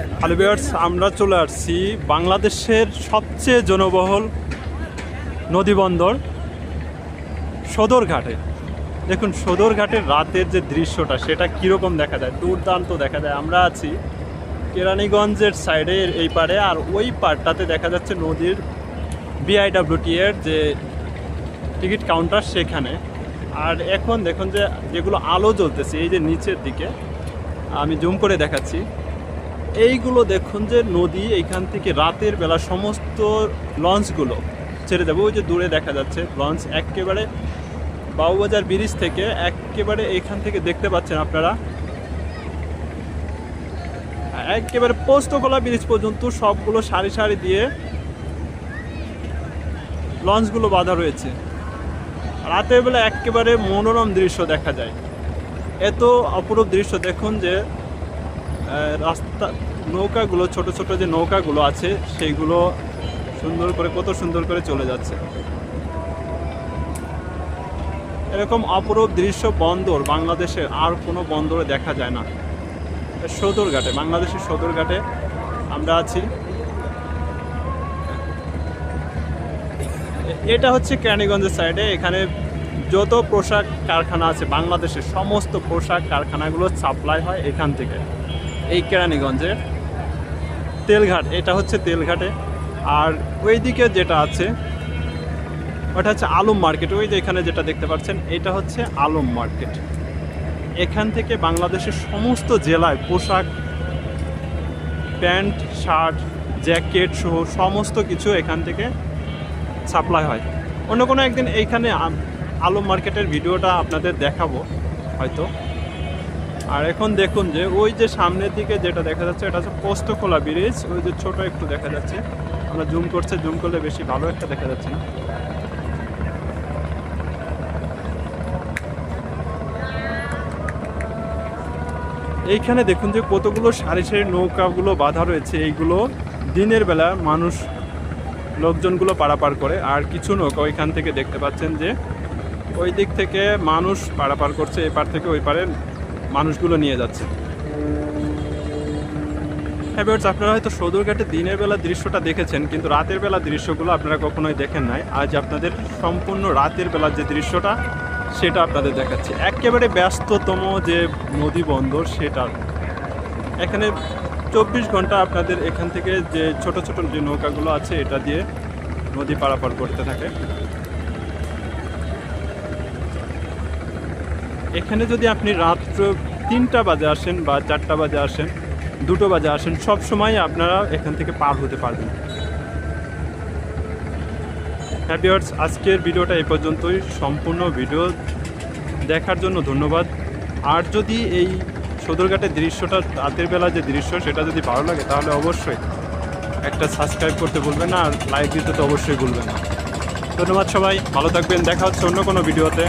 Hello আমরা চলে আসছি বাংলাদেশের সবচেয়ে জনবহুল নদীবন্দর সদরঘাটে দেখুন সদরঘাটের রাতের যে দৃশ্যটা, সেটা কীরকম দেখা যায়, দুর্দান্ত দেখা যায়। আমরা আছি কেরানীগঞ্জের সাইডে এই পারে আর ওই পারটাতে দেখা যাচ্ছে নদীর বিআইডাব্লিউটি এর যে টিকিট কাউন্টার সেখানে। আর এখন দেখুন যে যেগুলো আলো জ্বলতেছে, এই যে নিচের দিকে, আমি জুম করে দেখাচ্ছি। এইগুলো দেখুন যে নদী, এইখান থেকে রাতের বেলা সমস্ত লঞ্চগুলো ছেড়ে দেবো। ওই যে দূরে দেখা যাচ্ছে, লঞ্চ একেবারে বাবুবাজার ব্রিজ থেকে একেবারে এইখান থেকে দেখতে পাচ্ছেন আপনারা। একেবারে পোস্তকলা ব্রিজ পর্যন্ত সবগুলো সারি সারি দিয়ে লঞ্চগুলো বাঁধা রয়েছে। রাতের বেলা একেবারে মনোরম দৃশ্য দেখা যায়। এত অপরূপ দৃশ্য দেখুন যে রাস্তা নৌকাগুলো, ছোট ছোট যে নৌকাগুলো আছে, সেইগুলো সুন্দর করে, কত সুন্দর করে চলে যাচ্ছে। এরকম অপরূপ দৃশ্য বন্দর বাংলাদেশের আর কোনো বন্দরে দেখা যায় না। সদরঘাটে বাংলাদেশের সদরঘাটে আমরা আছি। এটা হচ্ছে কেরানীগঞ্জের সাইডে, এখানে যত পোশাক কারখানা আছে বাংলাদেশের, সমস্ত পোশাক কারখানাগুলো সাপ্লাই হয় এখান থেকে। এই কেরানীগঞ্জে তেলঘাট, এটা হচ্ছে তেলঘাটে। আর ওইদিকে যেটা আছে, ওটা হচ্ছে আলম মার্কেট। ওই যে এখানে যেটা দেখতে পাচ্ছেন, এটা হচ্ছে আলম মার্কেট। এখান থেকে বাংলাদেশের সমস্ত জেলায় পোশাক, প্যান্ট, শার্ট, জ্যাকেট সহ সমস্ত কিছু এখান থেকে সাপ্লাই হয়। অন্য কোনো একদিন এইখানে আলম মার্কেটের ভিডিওটা আপনাদের দেখাবো, হয়তো। আর এখন দেখুন যে ওই যে সামনের দিকে যেটা দেখা যাচ্ছে, এটা হচ্ছে পোস্তখোলা ব্রিজ। ওই যে ছোট একটু দেখা যাচ্ছে। আমরা জুম করছে, জুম করলে বেশি ভালো একটা দেখা যাচ্ছে না। এইখানে দেখুন যে কতগুলো সারি সারি নৌকাগুলো বাঁধা রয়েছে। এইগুলো দিনের বেলা মানুষ, লোকজনগুলো পারাপার করে। আর কিছু নৌকা ওইখান থেকে দেখতে পাচ্ছেন যে ওই দিক থেকে মানুষ পারাপার করছে, এপার থেকে ওই পারে। মানুষগুলো নিয়ে যাচ্ছে। আপনারা হয়তো সদরঘাটে দিনের বেলা দৃশ্যটা দেখেছেন, কিন্তু রাতের বেলা দৃশ্যগুলো আপনারা কখনোই দেখেন নাই। আজ আপনাদের সম্পূর্ণ রাতের বেলা যে দৃশ্যটা, সেটা আপনাদের দেখাচ্ছি। একেবারে ব্যস্ততম যে নদী বন্দর, সেটা। এখানে চব্বিশ ঘণ্টা আপনাদের এখান থেকে যে ছোট ছোট যে নৌকাগুলো আছে, এটা দিয়ে নদী পারাপার করতে থাকে। এখানে যদি আপনি রাত্র তিনটা বাজে আসেন বা চারটা বাজে আসেন দুটো বাজে আসেন সব সময় আপনারা এখান থেকে পার হতে পারবেন। হ্যাঁ ভিউয়ার্স, আজকের ভিডিওটা এই পর্যন্তই। সম্পূর্ণ ভিডিও দেখার জন্য ধন্যবাদ। আর যদি এই সদরঘাটের দৃশ্যটা রাতের বেলা যে দৃশ্য সেটা যদি ভালো লাগে তাহলে অবশ্যই একটা সাবস্ক্রাইব করতে ভুলবেন না আর লাইক দিতে তো অবশ্যই ভুলবেন না। ধন্যবাদ সবাই ভালো থাকবেন দেখা হচ্ছে অন্য কোনো ভিডিওতে।